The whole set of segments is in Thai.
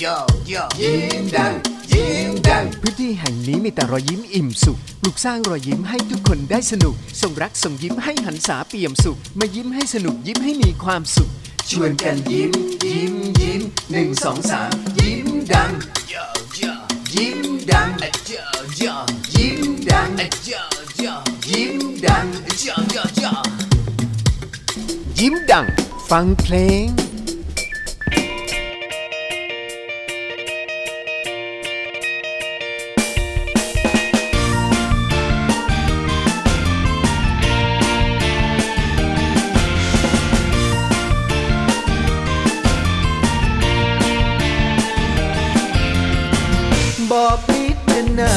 โยโยยิ้มดังยิ้มดังพื้นที่แห่งนี้มีแต่รอยยิ้มอิ่มสุขปลุกสร้างรอยยิ้มให้ทุกคนได้สนุก ส่งรักส่งยิ้มให้หันษาเปี่ยมสุข มายิ้มให้สนุกยิ้มให้มีความสุข ชวนกันยิ้ม ยิ้มยิ้มหนึ่งสองสามยิ้มดังโยโยยิ้มดังโยโยยิ้มดังโยโยยิ้มดังโยโยโยยิ้มดัง ฟังเพลง บอกพิจารณา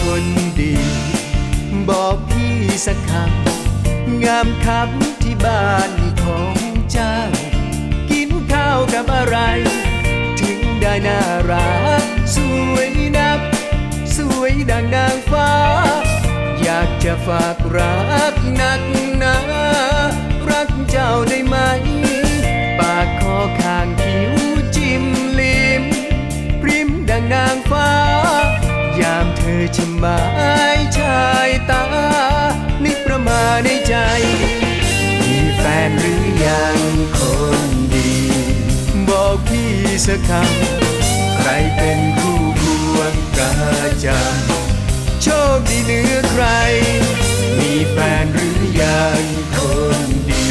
คนดี บอกพี่สักคำงามคำที่บ้านของเจ้า กินข้าวกับอะไร ถึงได้น่ารักสวยนักสวยดังนางฟ้า อยากจะฝากรักนักหนารักเจ้าได้ไหม หมายชายตา นึกประมาในใจ มีแฟนหรือยังคนดี บอกพี่สักคำ ใครเป็นคู่ควรประจำโชคดีเหนือใคร มีแฟนหรือยังคนดี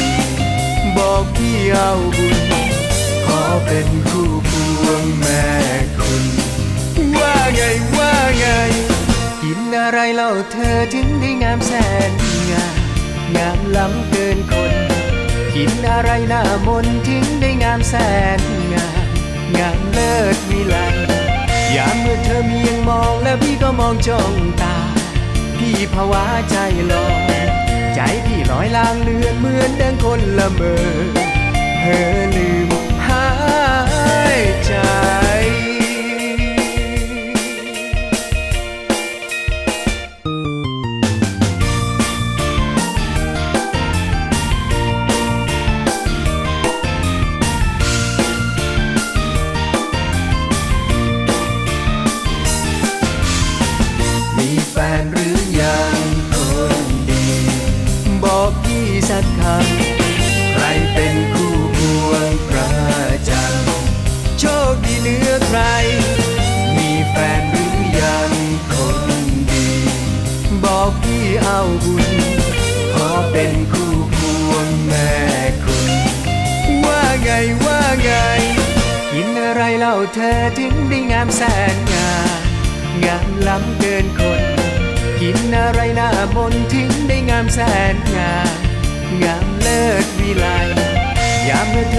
บอกพี่เอาบุญ ขอเป็น อะไรเล่าเธอถึงได้งามแสนงามงามล้ำเกินคน กินอะไรหน้ามนถึงได้งามแสนงามงามเลิศวิไลยามเมื่อเธอมียังมองแล้วพี่ก็มองจ้องตา พี่ภาวะใจลอยใจพี่ลอยลางเลือนเหมือนดังคนละเมอเธอลืมหายใจ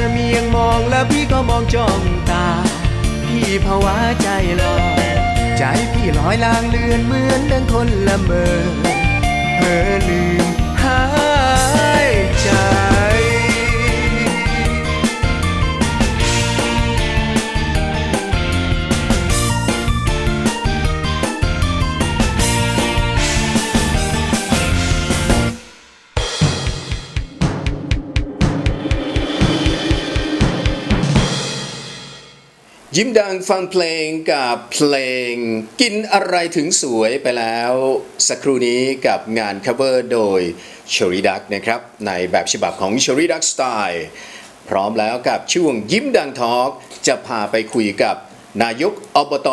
อเธอมียังมองแล้วพี่ก็มองจ้องตา พี่ภาวะใจลอยใจพี่ลอยลางเลือนเหมือนดังคนละเมอเธอลืมหายใจ ยิ้มดังฟังเพลงกับเพลง กินอะไรถึงสวยไปแล้ว สักครู่นี้กับงาน cover โดย c h e r y Duck นะครับ ในแบบฉบับของ c h e r y Duck Style พร้อมแล้วกับช่วงยิ้มดังทอล์กจะพาไปคุยกับนายกอบต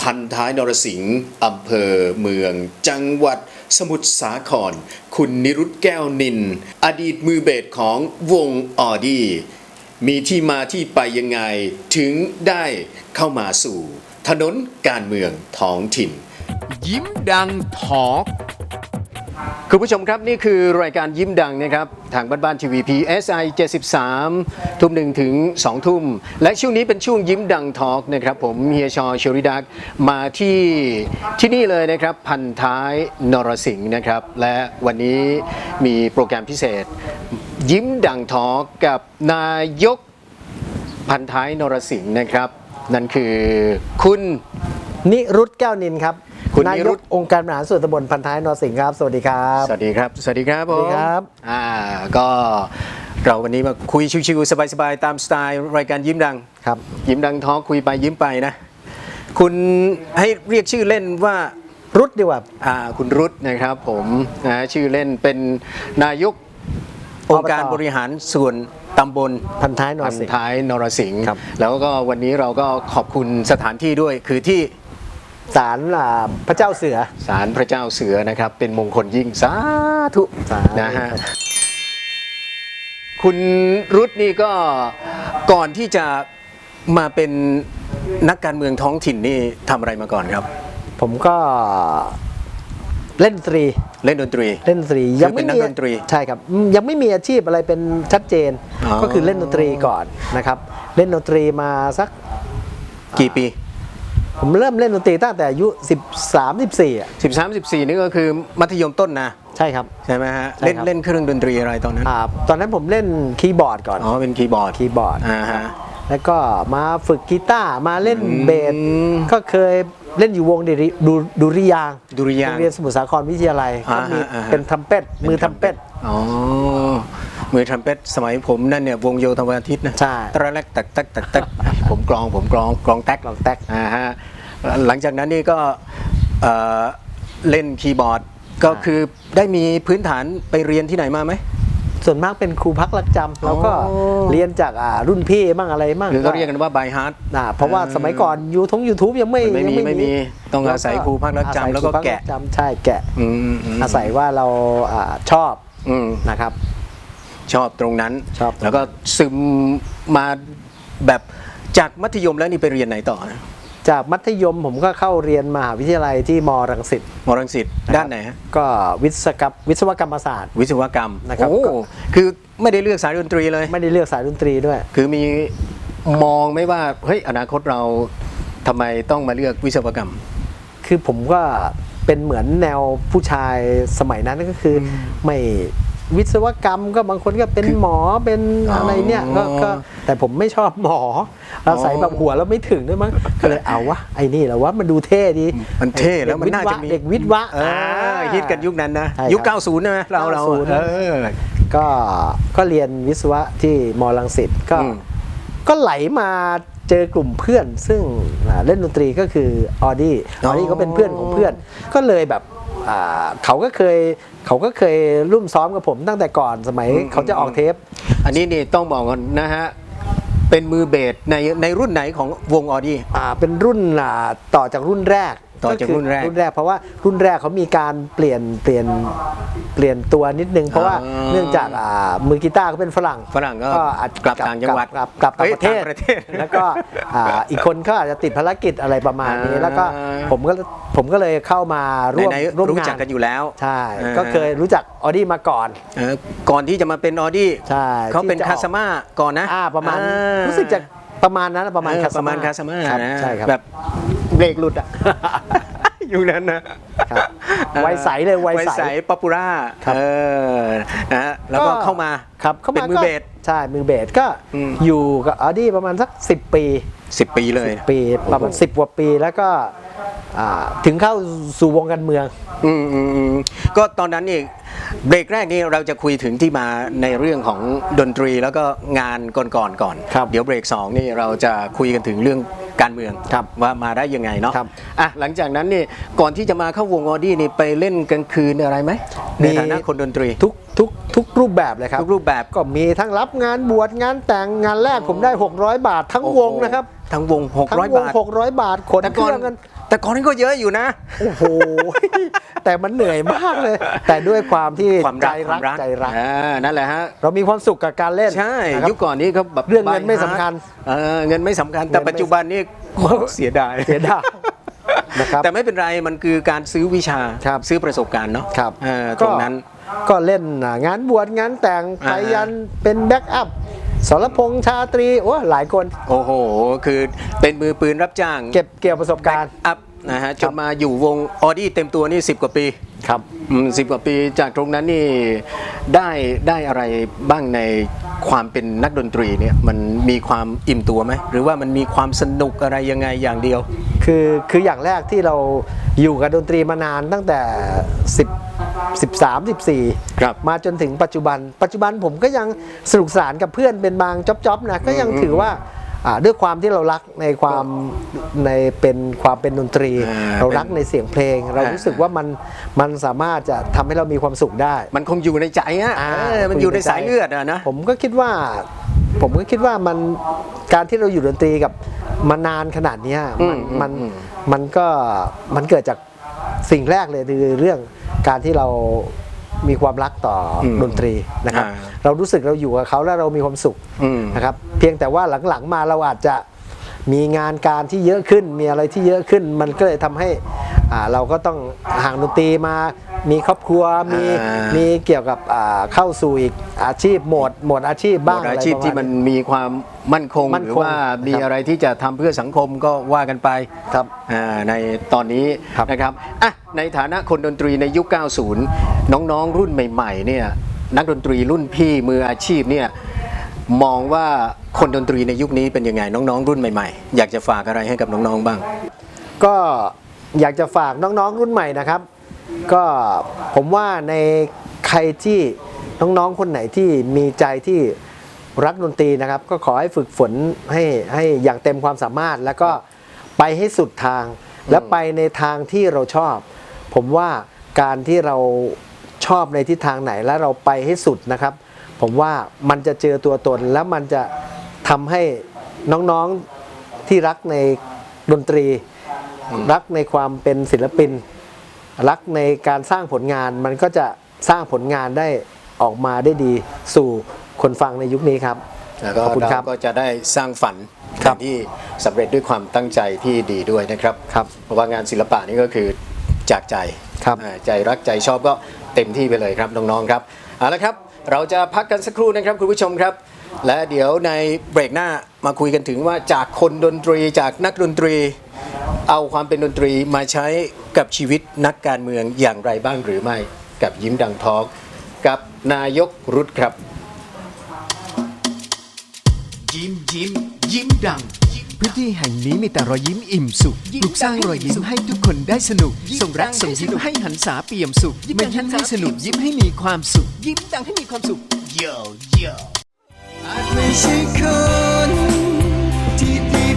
พันท้ายนรสิงห์อำเภอเมือง จังหวัดสมุทรสาคร คุณนิรุตแก้วนิน อดีตมือเบสของวงออดี้ มีที่มาที่ไปยังไงถึงได้เข้ามาสู่ ถนนการเมืองท้องถิ่น ยิ้มดังทอล์กคุณผู้ชมครับนี่คือรายการยิ้มดังนะครับทางบ้านบ้านทีวีพี SI 73ทุ่มหนึ่งถึง2ทุ่ม และช่วงนี้เป็นช่วงยิ้มดังทอล์กนะครับผมเฮียชอชริดักมาที่ที่นี่เลยนะครับ พันท้ายนรสิงห์นะครับ และวันนี้มีโปรแกรมพิเศษ ยิ้มดังทอล์กกับนายกพันท้ายนรสิงห์นะครับ นั่นคือคุณนิรุตแก้วนินครับคุณนานิยรุกตองค์การบริหารส่วนตำบลพันท้ายนรสิงห์ครับ สวัสดีครับ สวัสดีครับ สวัสดีครับผสวัสมดีครับอ่าก็เราวันนี้มาคุยชิวๆสบายๆตามสไตล์รายการยิ้มดังครับยิ้มดังท้องคุยไปยิ้มไปนะ คุณให้เรียกชื่อเล่นว่ารุดดีกว่าอ่าคุณรุตนะครับผมนะชื่อเล่นเป็นนายก องค์การบริหารส่วนตำบลพันท้ายนอพันสิงห์ ท้ายนรสิงห์ครับ แล้วก็วันนี้เราก็ขอบคุณสถานที่ด้วยคือที่ศาลอ่าพระเจ้าเสือ ศาลพระเจ้าเสือนะครับ เป็นมงคลยิ่งสาธุสาธุนะฮะคุณรุตนี่ก็ก่อนที่จะมาเป็นนักการเมืองท้องถิ่นนี่ทำอะไรมาก่อนครับ ผมก็ เล่นดนตรีเล่นดนตรี เล่นดนตรีคือเป็นนักดนตรีใช่ครับอืมยังไม่มีอาชีพอะไรเป็นชัดเจน อ๋อ ก็คือเล่นดนตรีก่อนนะครับเล่นดนตรีมาสักกี่ปี ผมเริ่มเล่นดนตรีตั้งแต่อายุ 13 14อะ13 14 นี่ก็คือมัธยมต้นนะ ใช่ครับ ใช่ไหมฮะ ใช่เล่นครับ เล่นเครื่องดนตรีอะไรตอนนั้น อ่าตอนนั้นผมเล่นคีย์บอร์ดก่อนอ๋อ เป็นคีย์บอร์ดคีย์บอร์ดอ่าฮะ แล้วก็มาฝึกกีตาร์มาเล่นอืมเบสก็เคยเล่นอยู่วงดิริดูดุริยางค์ดุริยางค์โรงเรียนสมุทรสาครวิทยาลัยอ่าก็มีฮะอ่าฮะเป็นทำเป็ดมือทำเป็ดอ๋อมือทรัมเป็ตสมัยผมนั่นเนี่ยวงโยธวาทิตนะใช่ตระแรกตักตักตักตักผมกลองผมกลองกลองแตกกลองแต๊กอ่าฮะหลังจากนั้นนี่ก็เอ่อเล่นคีย์บอร์ดก็คือได้มีพื้นฐานไปเรียนที่ไหนมาไหม ส่วนมากเป็นครูพักรักจำแล้วก็อ๋อเรียนจากอ่ารุ่นพี่บ้างอะไรบ้างหรือก็เรียกกันว่าบายฮาร์ดอ่าเพราะว่าสมัยก่อนยูทงยูทูบยังไม่ไม่มียังไม่มีต้องอาศัยครูพักรักจำอาศัยแล้วก็ครูพัแกะรัจำใช่แกะอืมอืมอาศัยว่าเราอ่าชอบอืมนะครับ ชอบตรงนั้นชอบตรงนั้นแล้วก็ซึมมาแบบจากมัธยมแล้วนี่ไปเรียนไหนต่อนะ จากมัธยมผมก็เข้าเรียนมหาวิทยาลัยที่มรังสิตมรังสิตด้านไหนฮะก็วิศวกรรมวิศวกรรมศาสตร์ วิศวกรรมนะครับโอ้ก็คือไม่ได้เลือกสายดนตรีเลย ไม่ได้เลือกสายดนตรีด้วย คือมีมองไหม่ว่าเฮ้ยอนาคตเราทำไมต้องมาเลือกวิศวกรรม คือผมก็เป็นเหมือนแนวผู้ชายสมัยนั้นก็คืออไม่ วิศวกรรมก็บางคนก็เป็นหมอเป็นอะไรเนี่ยก็อ๋อก็แต่ผมไม่ชอบหมอเราใส่แบบหัวเราไม่ถึงด้วยมั้งก็เลยเอาวะไอ้นี่แหละวะมันดูเท่ดี มันเท่แล้วมันน่าจะมีเด็กวิทย์วะเออฮิตกันยุคนั้นนะใช่ครับยุค 90นะเราเรา90เออก็ก็เรียนวิศวะที่มรังสิตก็อืมก็ไหลมาเจอกลุ่มเพื่อน ซึ่งอ่าเล่นดนตรีก็คือออดี้ออดี้ก็เป็นเพื่อนของเพื่อน ก็เลยแบบอ่า เขาก็เคยเขาก็เคยร่วมซ้อมกับผมตั้งแต่ก่อนสมัยเขาจะออกเทป อันนี้นี่ต้องบอกก่อนนะฮะเป็นมือเบสในในรุ่นไหนของวงออดี้อ่าเป็นรุ่นอ่าต่อจากรุ่นแรก ต่อจากรุ่นแรกรุ่นแรกเพราะว่ารุ่นแรกเขามีการเปลี่ยนเปลี่ยนเปลี่ยนตัวนิดนึง เพราะว่าอ๋อเนื่องจากอ่ามือกีตาร์เขาเป็นฝรั่งฝรั่งก็อาจกลับต่างจังหวัดกลับกลับต่างเอ้ยประเทศต่างประเทศแล้วก็อ่าอีกคนเขาอาจจะติดภารกิจอะไรประมาณนี้อ่าแล้วก็ผมก็ผมก็เลยเข้ามาร่วมไหนร่วมๆรู้งาจักนกันอยู่แล้วใช่อ่าก็เคยรู้จักออดี้มาก่อนเออก่อนที่จะมาเป็นออดี้ใช่เขาเป็นที่จะอคาอกสมาก่อนนะอ่าประมาณอ่ารู้สึกจะประมาณนั้นประมาณเออคาสประมาณคาสมาครับนะใช่ครับแบบ เบรกหลุดอะอยู่นั้นนะครับไวใสเลยไวใสไวใสป๊อปปูล่าครับเออนะฮะแล้วก็เข้ามาครับเข้าเป็มานมือก็เบส ใช่มือเบสก็อืม อยู่กับออดี้ประมาณสัก 10 ปีสิบปีเลย10ปีประมาณ 10กว่าปีแล้วก็อ่าถึงเข้าสู่วงการเมือง อืมอืมอืมก็ตอนนั้นนี่ เบรกแรกนี่เราจะคุยถึงที่มาในเรื่องของดนตรีแล้วก็งานก่อนๆก่อนก่อนครับเดี๋ยวเบรกสองนี่เราจะคุยกันถึงเรื่องการเมืองครับว่ามาได้ยังไงเนาะครับอะหลังจากนั้นนี่ก่อนที่จะมาเข้าวงออดี้นี่ไปเล่นกลางคืนอะไรไหมในฐานะคนดนตรีทุกทุกทุกรูปแบบเลยครับทุกรูปแบบก็มีทั้งรับงานบวชงานแต่งงานแรกผมได้ 600 บาททั้งวงนะครับทั้งวงทั้งว600งบาท600 บาทขนแต่เคก่อนรื่องกัน แต่ก่อนนั้นก็เยอะอยู่นะ โอ้โห แต่มันเหนื่อยมากเลย แต่ด้วยความที่ความใจรักครัวากมรักใจรักอ่านั่นแหละฮะ เรามีความสุขกับการเล่น ใช่นะครับยุคก่อนนี้เขาแบบเรื่องเงินไม่สำคัญเออเงินไม่สำคัญ แต่เงินไม่ปัจจุบันนี่เสียดาย เสียดายนะครับแต่ไม่เป็นไรมันคือการซื้อวิชาครับซื้อประสบการณ์เนาะครับเออตรงนั้นก็ก็เล่นอะงานบวชงานแต่งไปอ่ายันเป็นแบ็กอัพ สรพงษ์ชาตรีโอ้หลายคนโอ้โห คือเป็นมือปืนรับจ้างเก็บเกี่ยวประสบการณ์ อัพนะฮะจนมาอยู่วงออดี้เต็มตัวนี่ 10 กว่าปีครับสิบกว่าปีจากตรงนั้นนี่ได้ได้อะไรบ้างในความเป็นนักดนตรีเนี่ยมันมีความอิ่มตัวไหมหรือว่ามันมีความสนุกอะไรยังไงอย่างเดียว คือคืออย่างแรกที่เราอยู่กับดนตรีมานานตั้งแต่ 10 13 14 ครับ มาจนถึงปัจจุบัน ปัจจุบันผมก็ยังสนุกสนานกับเพื่อนเป็นบางจ๊อบๆนะก็ยังถือว่าอ่าด้วยความที่เรารักในความในเป็นความเป็นดนตรี อ่าเรารักในเสียงเพลง เราอ่ารู้สึกว่ามันมันสามารถจะทำให้เรามีความสุขได้ มันคงอยู่ในใจอะอ่าเออมันอยู่ในสายเลือดอะนะ ผมก็คิดว่า ผมก็คิดว่ามันการที่เราอยู่ดนตรีกับมานานขนาดเนี้ยมันอืมมันอืมมันก็มันเกิดจากสิ่งแรกเลยคือเรื่อง การที่เรามีความรักต่ออมดนตรีนะครับ อ่าเรารู้สึกเราอยู่กับเขาแล้วเรามีความสุขอืม นะครับ เพียงแต่ว่าหลังๆมาเราอาจจะมีงานการที่เยอะขึ้น มีอะไรที่เยอะขึ้น มันก็เลยทำให้ อ่าเราก็ต้องห่างดนตรีมามีครอบครัวมีอ่ามีเกี่ยวกับอ่าเข้าสู่อีกอาชีพโหมดโหมดอาชีพบ้างดอะไรอาชีพประาณที่มันมีความมั่นคง มั่นหรือว่ามีครับ อะไรที่จะทำเพื่อสังคมก็ว่ากันไปครับ อ่าในตอนนี้ครับ นะครับอะในฐานะคนดนตรีในยุค 90 น้องๆ รุ่นใหม่ๆเนี่ยนักดนตรีรุ่นพี่มืออาชีพเนี่ยมองว่าคนดนตรีในยุคนี้เป็นยังไงน้องๆ รุ่นใหม่ ๆ อยากจะฝากอะไรให้กับน้องๆบ้าง ก็ อยากจะฝากน้องๆรุ่นใหม่นะครับ ก็ผมว่าในใครที่น้องๆคนไหนที่มีใจที่รักดนตรีนะครับ ก็ขอให้ฝึกฝนให้ให้อย่างเต็มความสามารถ แล้วก็ไปให้สุดทาง และไปในทางที่เราชอบ ผมว่าการที่เราชอบในทิศทางไหนและเราไปให้สุดนะครับ ผมว่ามันจะเจอตัวตนแล้วมันจะทำให้น้องๆที่รักในดนตรี รักในความเป็นศิลปิน รักในการสร้างผลงานมันก็จะสร้างผลงานได้ออกมาได้ดีสู่คนฟังในยุคนี้ครับแล้วก็ขอบคุณครับเราก็จะได้สร้างฝันครับที่สำเร็จด้วยความตั้งใจที่ดีด้วยนะครับครับเพราะว่างานศิลปะนี่ก็คือจากใจครับอ่าใจรักใจชอบก็เต็มที่ไปเลยครับน้องๆครับเอาละครับ เราจะพักกันสักครู่นะครับคุณผู้ชมครับ และเดี๋ยวในเบรกหน้ามาคุยกันถึงว่าจากคนดนตรีจากนักดนตรี เอาความเป็นดนตรีมาใช้กับชีวิตนักการเมืองอย่างไรบ้างหรือไม่ กับยิ้มดังทอล์กกับนายกรุธครับ ยิ้มยิ้ม ยิ้มดัง พื้นที่แห่งนี้มีแต่รอยยิ้มอิ่มสุขปลุกสร้างรอยยิ้มให้ทุกคนได้สนุก ส่งรักส่งยิ้มให้หันษาเปี่ยมสุขมายิ้มให้สนุกยิ้มให้มีความสุข ยิ้มดังให้มีความสุข Yo, yo. อาจไม่ใช่คนที่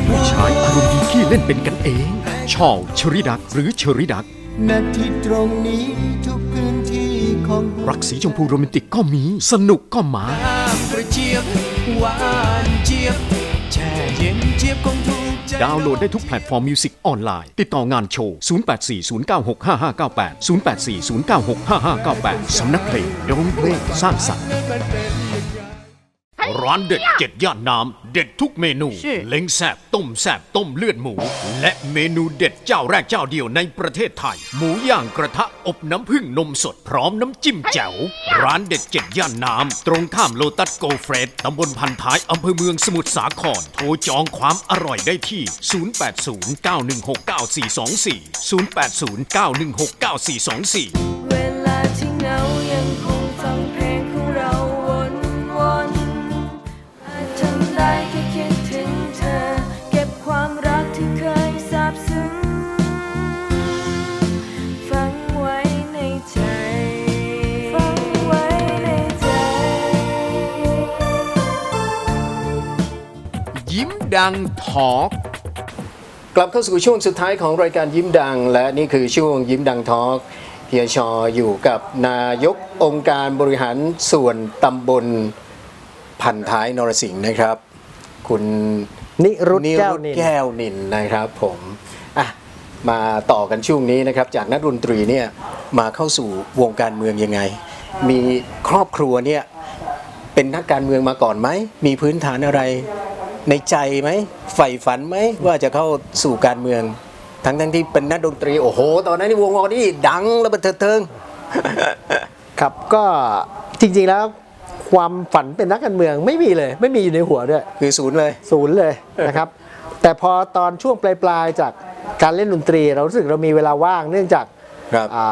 ดีพอชายอารมณ์ดีขี้เล่นเป็นกันเอง ชอลชริดักหรือเชอริดัก ณที่ตรงนี้ทุกพื้นที่ของรักสีชมพูโรแมนติกก็มี สนุกก็มากระเจี๊ยบหวานเจี๊ยบแช่เย็นเจี๊ยบคงถูกใจ ดาวน์โหลดได้ทุกแพลตฟอร์มมิวสิกออนไลน์ ติดต่องานโชว์ 0840965598 0840965598 สำนักเพลงโดนเพลงสร้างสรรค์ ร้านเด็ดเจ็ดย่านน้ำเด็ดทุกเมนู เล้งแซบต้มแซบต้มเลือดหมู และเมนูเด็ดเจ้าแรกเจ้าเดียวในประเทศไทย หมูย่างกระทะอบน้ำผึ้งนมสดพร้อมน้ำจิ้มแจ่วร้านเด็ดเจ็ดย่านน้ำตรงข้ามโลตัสโกเฟรดตำบลพันท้ายอำเภอเมืองสมุทรสาครโทรจองความอร่อยได้ที่ 0809169424 0809169424 เวลาที่เหงายังคง ยิ้มดังทอล์กกลับเข้าสู่ช่วงสุดท้ายของรายการยิ้มดัง และนี่คือช่วงยิ้มดังทอล์กเฮียชออยู่กับนายกองค์การบริหารส่วนตำบลพันท้ายนรสิงห์นะครับ คุณนิรุตแก้วนินแก้วนินนะครับผมอะมาต่อกันช่วงนี้นะครับ จากนักดนตรีเนี่ยมาเข้าสู่วงการเมืองยังไง มีครอบครัวเนี่ยเป็นนักการเมืองมาก่อนไหม มีพื้นฐานอะไร ในใจไหมใฝ่ฝันไหมว่าจะเข้าสู่การเมือง ทั้งทั้งๆที่เป็นนักดนตรีโอ้โห ตอนนั้นนี่วงออนี่ดังแล้วบันเทิงเทิง ครับก็จริงๆแล้วความฝันเป็นนักการเมืองไม่มีเลย ไม่มีอยู่ในหัวด้วย คือศูนย์เลย ศูนย์เลยนะครับ แต่พอตอนช่วงปลายๆจากการเล่นดนตรี เรารู้สึกเรามีเวลาว่างเนื่องจาก ครับอา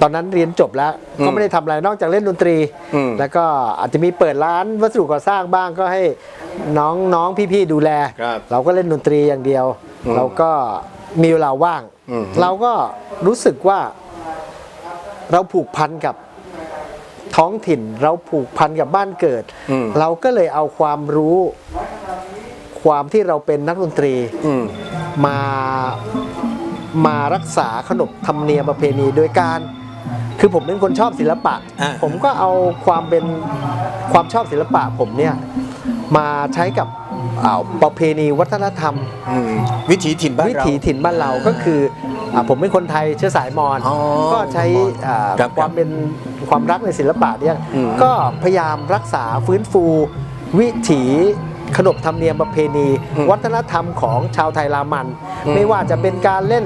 ตอนนั้นเรียนจบแล้วอืมก็ไม่ได้ทำอะไรนอกจากเล่นดนตรีอืมแล้วก็อาจจะมีเปิดร้านวัสดุก่อสร้างบ้างก็ให้น้องน้องพี่ๆดูแลครับเราก็เล่นดนตรีอย่างเดียวอืมเราก็มีเวลาว่างอืมเราก็รู้สึกว่า เราผูกพันกับท้องถิ่น เราผูกพันกับบ้านเกิดอืมเราก็เลยเอาความรู้ความที่เราเป็นนักดนตรีอืมมา มารักษาขนบธรรมเนียมประเพณีโดยการ คือผมเป็นคนชอบศิลปะ อ่า ผมก็เอาความเป็นความชอบศิลปะผมเนี่ยมาใช้กับอ่าประเพณีวัฒนธรรม อืมวิถีถิ่นบ้านวิเรา ถีถิ่นบ้านเราก็คืออ่าผมเป็นคนไทยเชื้อสายมอญอ๋อก็ใช้มอญอ่าครับความเป็นความรักในศิลปะเนี่ยอืมก็พยายามรักษาฟื้นฟูวิถี ขนบธรรมเนียมประเพณี วัฒนธรรมของชาวไทยรามัน ไม่ว่าจะเป็นการเล่น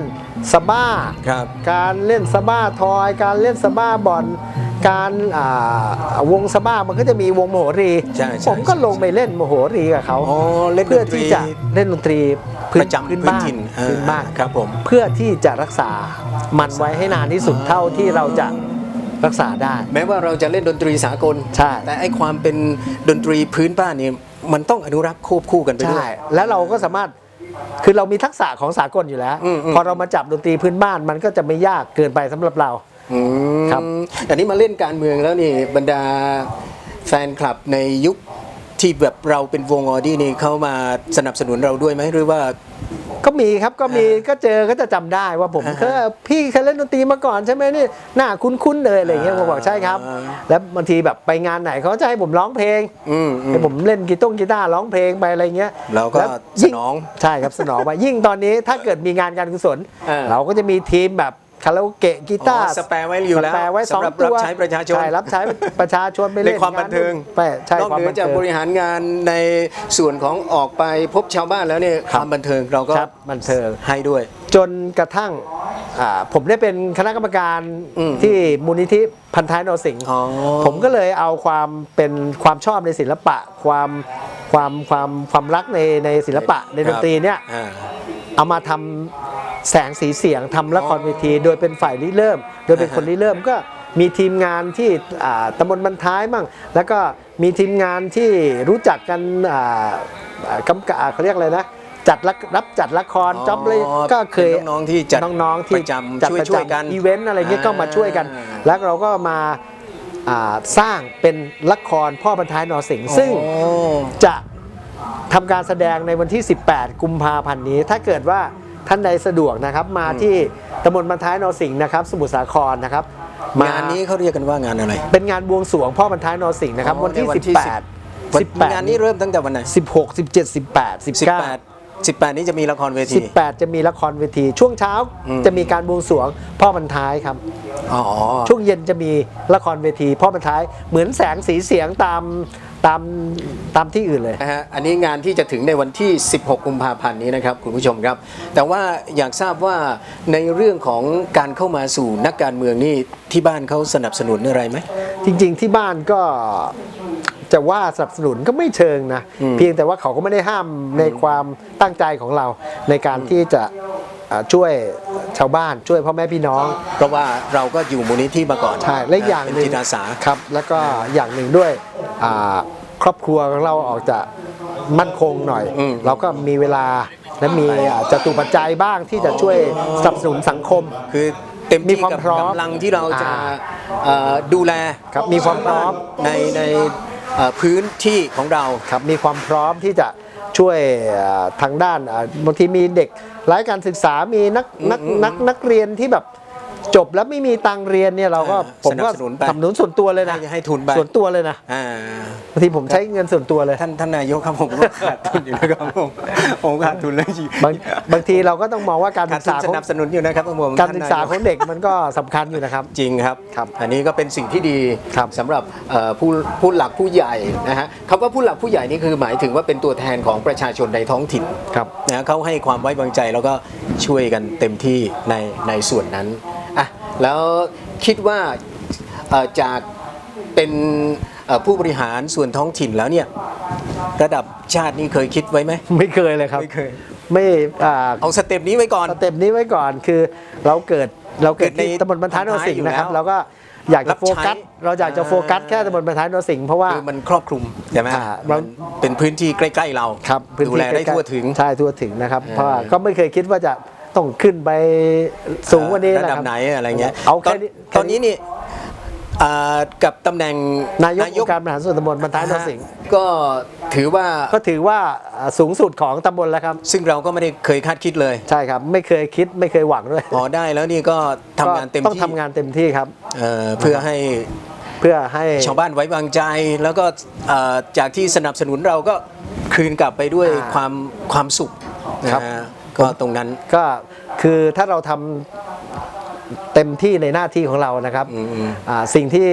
สบ้าครับการเล่นสบ้าทอย การเล่นสบ้าบอลการอ่าวงสบ้ามันก็จะมีวงโมโหรีใช่ใช่ผมก็ลงไปเล่นโมโหรีกับเขาอ๋อเล่นดเพื่อนตรีที่จะเล่นดนตรีปพื้นระจำพื้นพื้นบ้านถิ่นเออพื้นบ้านครับผมเพื่อที่จะรักษามันไว้ให้นานที่สุดเท่าที่เราจะรักษาได้ แม้ว่าเราจะเล่นดนตรีสากลใช่แต่ไอความเป็นดนตรีพื้นบ้านนี่ มันต้องอนุรักษ์ควบคู่กันไปด้วใช่ย แล้วเราก็สามารถคือเรามีทักษะของสากลอยู่แล้ว อืมอืม พอเรามาจับดนตรีพื้นบ้านมันก็จะไม่ยากเกินไปสำหรับเรา อืมครับ อันนี้มาเล่นการเมืองแล้วนี่บรรดาแฟนคลับในยุคที่แบบเราเป็นวงออดี้นี่เขามาสนับสนุนเราด้วยไหมหรือว่า ก็มีครับก็มีก็เจอก็จะจำได้ว่าผมอ่าฮะเคยพี่เคยเล่นดนตรีมาก่อนใช่ไหมนี่หน้าคุ้นๆเลยอะไรอย่างเงี้ยผมบอกใช่ครับอ่าแล้วบางทีแบบไปงานไหนเขาจะให้ผมร้องเพลงอืมอืมให้ผมเล่นกีตงกีตาร์ร้องเพลงไปอะไรเงี้ยเราก็แล้วสยิ่นองใช่ครับสนองไปยิ่งตอนนี้ถ้าเกิดมีงานการกุศลอ่าเราก็จะมีทีมแบบ คาราโอเกะกีตาร์อ๋อสแปร์ไว้อยู่แล้วสแปร์ไว้สองสำหรับตัวรับใช้ประชาชนใช่รับใช้ประชาชนไปในเล่นความบันเทิงไปใช่นอกความเหนือบันจากเทิงบริหารงานในส่วนของออกไปพบชาวบ้านแล้วเนี่ยความบันเทิงเราก็ครับบันเทิงให้ด้วย จนกระทั่งอ่าผมได้เป็นคณะกรรมการอืมที่มูลนิธิพันท้ายนรสิงห์อ๋อผมก็เลยเอาความเป็นความชอบในศิลปะ ความความความความรักในในศิลปะในดนตรีเนี่ยอ่าเอามาทำ แสงสีเสียงทำละครเวที โดยเป็นฝ่ายริเริ่ม โดยเป็นคนริเริ่มก็มีทีมงานที่อ่าตำบลบรรท้ายมั่งแล้วก็มีทีมงานที่รู้จักกันอ่าอ่ากำกับเขาเรียกอะไรนะจัดละรับจัดละครอ๋อจ็อบเลยก็เคยเป็นน้องๆที่จัดน้องๆที่ประจำจัดช่วยประช่วยกันจำอีเวนต์อะไรเงี้ยอ่าก็มาช่วยกัน แล้วเราก็มาอ่าสร้างเป็นละครพ่อบรรท้ายนอสิงห์ซึ่งโอ้จะทำการแสดงในวันที่ 18 กุมภาพันธ์นี้ถ้าเกิดว่า ท่านใดสะดวกนะครับ มาที่ตำบลบรรท้ายนอสิงห์นะครับ สมุทรสาครนะครับมงานนี้เขาเรียกกันว่างานอะไร เป็นงานบวงสรวงพ่อบรรท้ายนอสิงห์นะครับอ๋อวันที่ในวันที่ 18วัน18งานนี้เริ่มตั้งแต่วันไหน16 17 18 19 18 18 นี้จะมีละครเวที 18 จะมีละครเวที ช่วงเช้าอืม จะมีการบวงสรวงพ่อบรรท้ายครับ อ๋อ ช่วงเย็นจะมีละครเวทีพ่อบรรท้ายเหมือนแสงสีเสียงตามตามตามที่อื่นเลย นะฮะอันนี้งานที่จะถึงในวันที่ 16 กุมภาพันธ์นี้นะครับคุณผู้ชมครับ แต่ว่าอยากทราบว่าในเรื่องของการเข้ามาสู่นักการเมืองนี่ที่บ้านเขาสนับสนุนอะไรไหม จริงๆที่บ้านก็ จะว่าสนับสนุนก็ไม่เชิงนะอืมเพียงแต่ว่าเขาก็ไม่ได้ห้ามในความตั้งใจของเราในการที่จะอ่าช่วยชาวบ้านช่วยพ่อแม่พี่น้อง เพราะว่าเราก็อยู่มูลนิธิมาก่อนใช่และอีกอย่างเป็นหนึ่งจิตอาสาครับแล้วก็อย่างหนึ่งด้วยอ่าครอบครัวของเราออกจะมั่นคงหน่อยอืมเราก็มีเวลาและมีอ่าจตุปัจจัยบ้างที่จะช่วยสนับสนุนสังคมคือเต็มมีที่ความกับพร้อมกำลังที่เราจะอ่าเอ่อดูแลครับมีความพร้อมในในเอ่อ พื้นที่ของเรา ครับมีความพร้อมที่จะช่วยเอ่อทางด้านเอ่อบางทีมีเด็กไร้การศึกษามีนักนักนักนักเรียนที่แบบ จบแล้วไม่มีตังค์เรียนเนี่ยเราก็อ่าผมก็สนับสนุนไปสนับสนุนส่วนตัวเลยนะให้ให้ทุนไปส่วนตัวเลยนะอ่าบางทีผมใช้เงินส่วนตัวเลยท่านท่านนายกครับผมก็ขาดทุนอยู่นะครับผมผมขาดทุนเลยจริงบางบางทีเราก็ต้องมองว่าการขาศึดกทุนษาสของนับสนุนอยู่นะครับผมการศึกษาท่นนยของเด็กมันก็สำคัญอยู่นะครับ จริงครับครับอันนี้ก็เป็นสิ่งที่ดีครับสำหรับเอ่อผู้ผู้หลักผู้ใหญ่นะฮะคำว่าผู้หลักผู้ใหญ่นี่คือหมายถึงว่าเป็นตัวแทนของประชาชนในท้องถิ่นครับนะเขาให้ความไว้วางใจแล้วก็ช่วยกันเต็มที่ในในส่วนนั้นอะ แล้วคิดว่าเอ่อจากเป็นเอ่อผู้บริหารส่วนท้องถิ่นแล้วเนี่ยระดับชาตินี่เคยคิดไว้ไหมไม่เคยเลยครับไม่เคยไม่อ่าเอาสเต็ปนี้ไว้ก่อนสเต็ปนี้ไว้ก่อนคือเราเกิดเราเกิดเกิดในที่ตำบลบรรทัดนรสิงห์นะครับอยู่แล้วเราก็อยากรัจะบโฟกัสใช้เราอยากจะโฟกัสแค่ตำบลบรรทัดนรสิงห์เพราะว่าคือมันครอบคลุมใช่ไหมอ่ามัเรานเป็นพื้นที่ใกล้ ๆ เราครับพื้นดูที่แลได้ใกล้ๆทั่วถึงใช่ทั่วถึงนะครับเออเพราะว่าก็ไม่เคยคิดว่าจะ ต้องขึ้นไปสูงกว่านี้ระนะดัคบรับไหนอะไรเงี้ยเอาตแค่อนนี้ตอนนี้นี่อ่ากับตำแหน่งนายกองค์การบริหารส่วนตำบลบรรท้ายนรสิงห์ก็ถือว่าก็ถือว่าสูงสุดของตำบลแล้วครับ ซึ่งเราก็ไม่ได้เคยคาดคิดเลย ใช่ครับ ไม่เคยคิดไม่เคยหวังด้วยพอได้แล้วนี่ก็ทำงานเต็มก็ต้องที่ทำงานเต็มที่ครับเอ่อเพื่อให้เพื่อให้ชาวบ้านไว้วางใจ แล้วก็เอ่อจากที่สนับสนุนเราก็คืนกลับไปด้วยอ่าความความสุขครับนะฮะ ก็ตรงนั้นก็คือถ้าเราทำเต็มที่ในหน้าที่ของเรานะครับอืมอืมอ่าสิ่งที่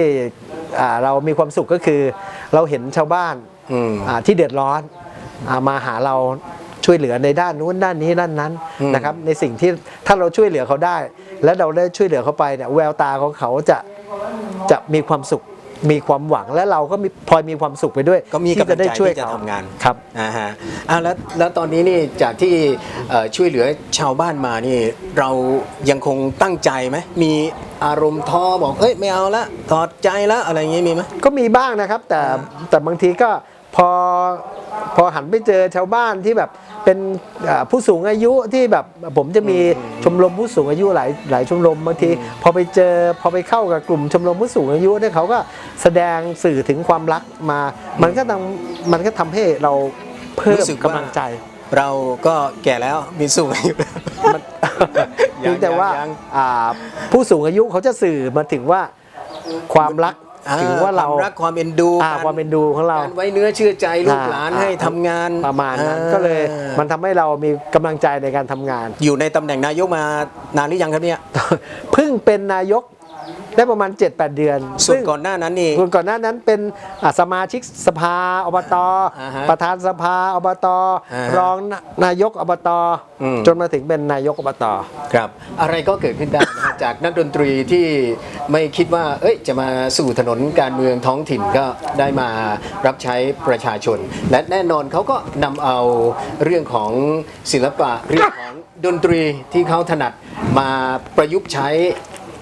อ่าเรามีความสุขก็คือ เราเห็นชาวบ้านอืมอ่าที่เดือดร้อนอามาหาเราช่วยเหลือในด้านนู้นด้านนี้ด้านนั้นอืมนะครับในสิ่งที่ถ้าเราช่วยเหลือเขาได้ และเราได้ช่วยเหลือเขาไปเนี่ยแววตาของเขาจะจะมีความสุข มีความหวังและเราก็มีพลอยมีความสุขไปด้วยก็มีที่กำลัจะงได้ใจช่วยที่จะเขาทำงานครับอ่าฮะอ่าแล้วแล้วตอนนี้นี่จากที่เอ่อช่วยเหลือชาวบ้านมานี่เรายังคงตั้งใจไหมมีอารมณ์ท้อบอกเอ้ยไม่เอาละถอดใจละอะไรอย่างงี้มีไหมก็มีบ้างนะครับ แต่แต่บางทีก็ พอพอหันไปเจอชาวบ้านที่แบบเป็นอ่าผู้สูงอายุที่แบบผมจะมีชมรมผู้สูงอายุหลายหลายชมรมบางทีพอไปเจอพอไปเข้ากับกลุ่มชมรมผู้สูงอายุเนี่ยเขาก็แสดงสื่อถึงความรักมา มันก็ทำมันก็ทำให้เราเพิ่มรู้สึกว่ากำลังใจ เราก็แก่แล้วมีสูงอายุแล้วมันยังเพียงแต่ว่ายังอ่าผู้สูงอายุเขาจะสื่อมาถึงว่าความรักอ่ ถึงว่าเราความรักความเอ็นดูอ่าความเป็นดูของเราการไว้เนื้อเชื่อใจลูกหลานอ่าให้ทำงานประมาณนั้นอ่ก็เลยมันทำให้เรามีกำลังใจในการทำงาน อยู่ในตำแหน่งนายกมานานหรือยังครับเนี่ยเพิ่งเป็นนายก ได้ประมาณ 7-8 เดือนส่วนซึ่งก่อนหน้านั้นนี่ส่วนก่อนหน้านั้นเป็นอ่าสมาชิกสภาอบตอ่าฮะประธานสภาอบตอ่าฮะรองนายกอบตอืมจนมาถึงเป็นนายกอบตครับ อะไรก็เกิดขึ้นได้นะฮะจากนักดนตรีที่ไม่คิดว่า เอ้ยจะมาสู่ถนนการเมืองท้องถิ่นก็ได้มารับใช้ประชาชน และแน่นอนเขาก็นำเอาเรื่องของศิลปะเรื่องของดนตรีที่เขาถนัดมาประยุกต์ใช้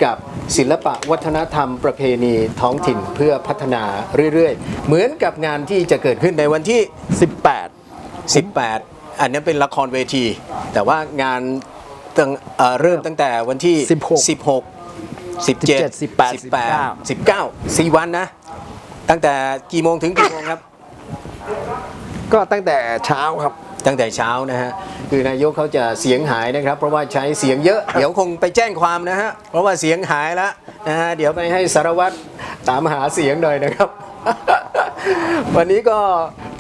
กับศิลปะวัฒนธรรมประเพณีท้องถิ่นเพื่อพัฒนาเรื่อยๆ เหมือนกับงานที่จะเกิดขึ้นในวันที่ 18 18 อันนี้เป็นละครเวที แต่ว่างานตั้งเอ่อเริ่มตั้งแต่วันที่ 16 16 17 18 18 19 4 วันนะ ตั้งแต่กี่โมงถึงกี่โมงครับ ก็ตั้งแต่เช้าครับ ตั้งแต่เช้านะฮะคือนายกเขาจะเสียงหายนะครับ เพราะว่าใช้เสียงเยอะเดี๋ยวคงไปแจ้งความนะฮะเพราะว่าเสียงหายแล้วนะฮะเดี๋ยวไปให้สารวัตรตามหาเสียงหน่อยนะครับ วันนี้ก็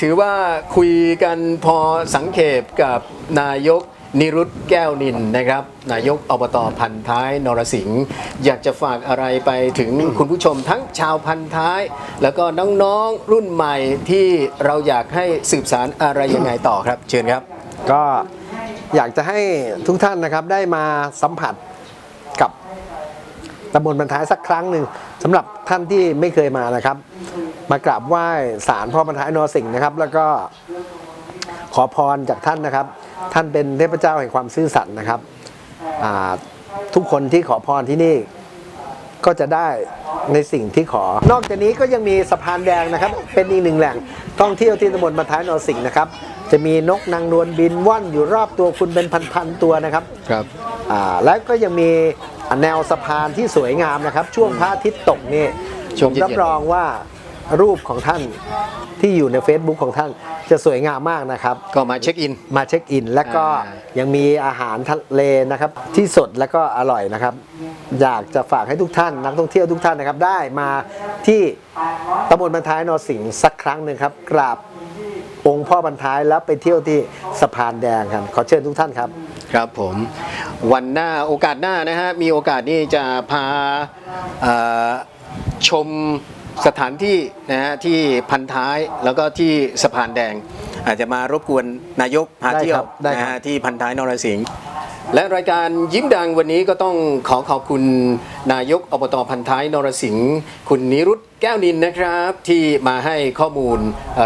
ถือว่าคุยกันพอสังเขปกับนายก นิรุตแก้วนินนะครับ นายกอบตพันท้าย นรสิงห์อยากจะฝากอะไรไปถึงคุณผู้ชมทั้งชาวพันท้าย แล้วก็น้องๆรุ่นใหม่ที่เราอยากให้สืบสารอะไรยังไงต่อครับ เชิญครับ ก็อยากจะให้ทุกท่านนะครับได้มาสัมผัสกับตำบลบรรท้ายสักครั้งหนึ่งสำหรับท่านที่ไม่เคยมานะครับ มากราบไหว้ศาลพ่อบรรท้ายนรสิงห์นะครับ แล้วก็ขอพรจากท่านนะครับ ท่านเป็นเทพเจ้าแห่งความซื่อสัตย์นะครับอ่าทุกคนที่ขอพรที่นี่ก็จะได้ในสิ่งที่ขอ นอกจากนี้ก็ยังมีสะพานแดงนะครับ เป็นอีกหนึ่งแหล่งท่องเที่ยวที่ตำบลบรรท้ายนรสิงห์นะครับ จะมีนกนางนวลบินว่อนอยู่รอบตัวคุณเป็นพันๆตัวนะครับ ครับอ่าแล้วก็ยังมีแนวสะพานที่สวยงามนะครับ ช่วงพระอาทิตย์ตกนี่ช่วงผมเย็นๆรับรองว่า รูปของท่านที่อยู่ใน Facebook ของท่านจะสวยงามมากนะครับ ก็มาเช็คอิน มาเช็คอิน แล้วก็อ่ายังมีอาหารทะเลนะครับ ที่สดแล้วก็อร่อยนะครับ อยากจะฝากให้ทุกท่านนักท่องเที่ยวทุกท่านนะครับ ได้มาที่ตำบลบรรท้ายนรสิงห์สักครั้งหนึ่งครับกราบองค์พ่อบรรท้ายแล้วไปเที่ยวที่สะพานแดงครับขอเชิญทุกท่านครับ ครับผมวันหน้าโอกาสหน้านะฮะมีโอกาสนี่จะพาเอ่อชม สถานที่นะฮะที่พันท้ายแล้วก็ที่สะพานแดง อาจจะมารบกวนนายกพาเที่ยวได้ครับได้ครับ นะฮะที่พันท้ายนรสิงห์ และรายการยิ้มดังวันนี้ก็ต้องขอขอบคุณนายกอบตพันท้ายนรสิงห์คุณนิรุตแก้วนินนะครับ ที่มาให้ข้อมูล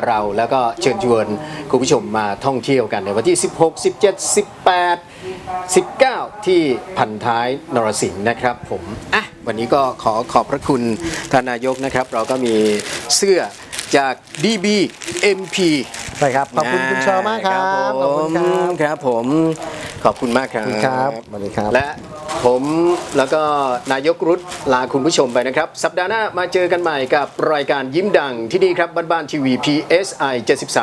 เราแล้วก็เชิญชวนคุณผู้ชมมาท่องเที่ยวกันในวันที่ 16 17 18 19 ที่พันท้ายนรสิงห์นะครับผมอะวันนี้ก็ขอขอบพระคุณท่านนายกนะครับ เราก็มีเสื้อ จาก DB MP ใช่ครับ ขอบคุณคุณชอมากครับผมขอบคุณครับครับผมขอบคุณมากครับขอบคุณครับสวัสดีครับ และผมแล้วก็นายกรุธลาคุณผู้ชมไปนะครับ สัปดาห์หน้ามาเจอกันใหม่กับรายการยิ้มดังที่นี่ครับ บ้านบ้านทีวี PSI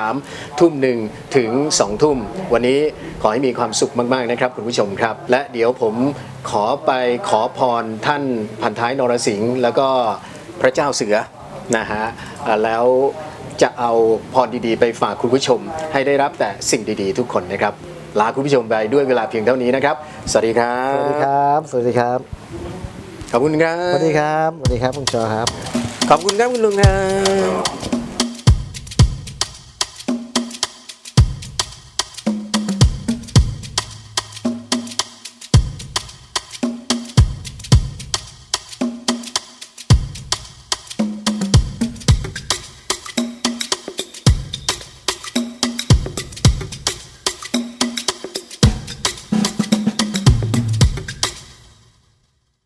73 ทุ่มหนึ่งถึง 2 ทุ่ม วันนี้ขอให้มีความสุขมาก ๆ นะครับ คุณผู้ชมครับ และเดี๋ยวผมขอไปขอพรท่านพันท้ายนรสิงห์แล้วก็พระเจ้าเสือ นะฮะอ่าแล้วจะเอาพรดีๆ ไปฝากคุณผู้ชม ให้ได้รับแต่สิ่งดีๆ ทุกคนนะครับ ลาคุณผู้ชมไปด้วยเวลาเพียงเท่านี้นะครับ สวัสดีครับ สวัสดีครับ สวัสดีครับ ขอบคุณครับ สวัสดีครับ สวัสดีครับคุณจอครับ ขอบคุณครับคุณลุงครับ